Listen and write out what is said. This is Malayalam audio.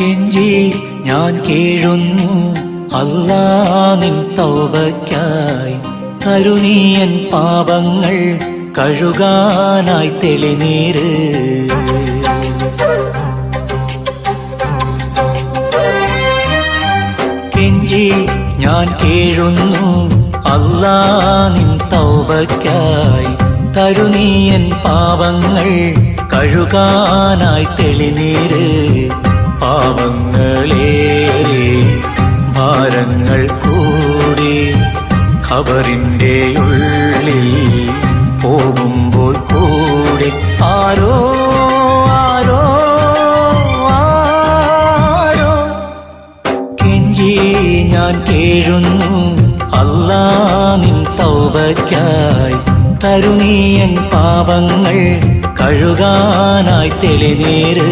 കെഞ്ചി ഞാൻ കേഴുന്നു. അല്ലാ നിൻ തൗബയ്ക്കായി കരുണീയൻ പാപങ്ങൾ കഴുകാനായി തെളിനീര്. കെഞ്ചി ഞാൻ കേഴുന്നു. അല്ലാ നിൻ തൗബയ്ക്കായി തരുനീയൻ പാപങ്ങൾ കഴുകാനായി തെളിനീര്. പാവങ്ങളേറെ ഭാരങ്ങൾ കൂടി ഖബറിന്റെ ഉള്ളിൽ പോകുമ്പോൾ കൂടി. ആരോ ആരോ കേഴുന്നു അല്ലാ നിൻ തരുനീയൻ പാപങ്ങൾ കഴുകാനായി തെളിനീര്.